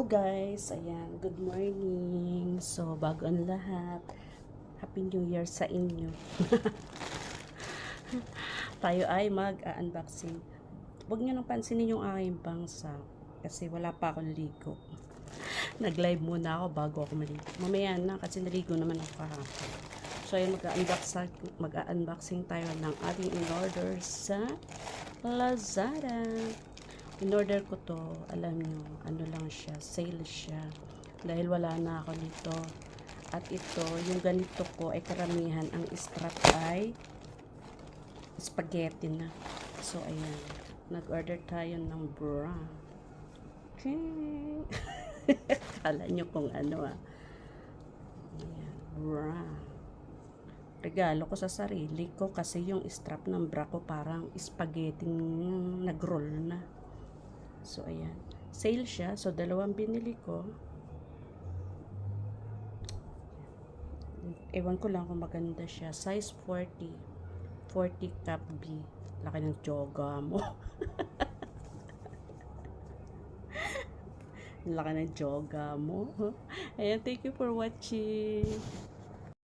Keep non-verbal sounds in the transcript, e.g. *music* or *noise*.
guys, ayan, good morning. So, bago ang lahat, Happy New Year sa inyo. *laughs* Tayo ay mag-unboxing. Huwag nyo nang pansinin yung aking bangsa kasi wala pa akong ligo. *laughs* Nag-live muna ako bago ako maligo. Mamaya na kasi naligo naman ako kahapon. So, ayan, mag-unboxing, mag-unboxing tayo ng ating in-order sa Lazada. In-order ko to, alam nyo, ano lang siya, sale siya. Dahil wala na ako nito. At ito, yung ganito ko ay karamihan, ang strap ay spaghetti na. So, ayan. Nag-order tayo ng bra. Okay. *laughs* Kala nyo kung ano ah. Ayan, bra. Regalo ko sa sarili ko kasi yung strap ng bra ko parang spaghetti nag-roll na. So, ayan. Sale siya. So, dalawang binili ko. Ewan ko lang kung maganda siya. Size 40. 40 cup B. Laki ng joga mo. *laughs* Laki ng joga mo. Ayan, thank you for watching.